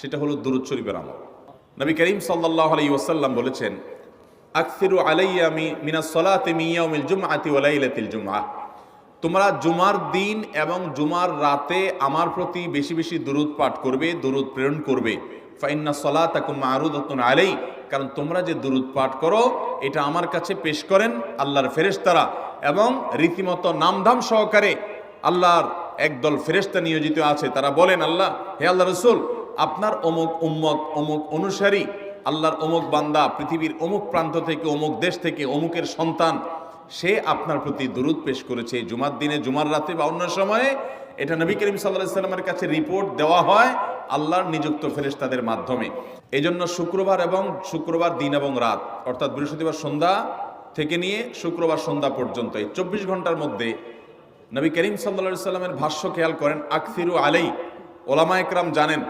সেটা হলো দুরুদ শরীফের আমল। নবী করিম সাল্লাহ আলাই ওসাল্লাম বলেছেন, আকসিরু আলাইয়া মি, মিনাস সলাতে মিয়াউমিল জুমআতি ওয়া লাইলাতিল জুমআহ। তোমরা জুমার দিন এবং জুমার রাতে আমার প্রতি বেশি বেশি দুরুদ পাঠ করবে, দুরুদ প্রেরণ করবে। ফাইন্না সলা সলাতাকুম মারুদাতুন আলাই কারণ তোমরা যে দুরুদ পাঠ করো, এটা আমার কাছে পেশ করেন আল্লাহর ফেরেশতারা এবং রীতিমতো নামধাম সহকারে আল্লাহর একদল ফেরেশতা নিয়োজিত আছে। তারা বলেন, আল্লাহ, হে আল্লাহ রসুল আপনার অমুক উম্মত, অমুক অনুসারী, আল্লাহর অমুক বান্দা, পৃথিবীর অমুক প্রান্ত থেকে, অমুক দেশ থেকে, অমুকের সন্তান, সে আপনার প্রতি দুরুদ পেশ করেছে। জুমার দিনে, জুমার রাতে বা অন্য সময়ে এটা নবী করিম সাল্লাহ সাল্লামের কাছে রিপোর্ট দেওয়া হয় আল্লাহর নিযুক্ত ফেরেশতাদের মাধ্যমে। এই জন্য শুক্রবার এবং শুক্রবার দিন এবং রাত, অর্থাৎ বৃহস্পতিবার সন্ধ্যা থেকে নিয়ে শুক্রবার সন্ধ্যা পর্যন্ত, এই চব্বিশ ঘণ্টার মধ্যে নবী করিম সাল্লা সাল্লামের ভাষ্য খেয়াল করেন, আকসিরু আলাই ওলামা একরাম জানেন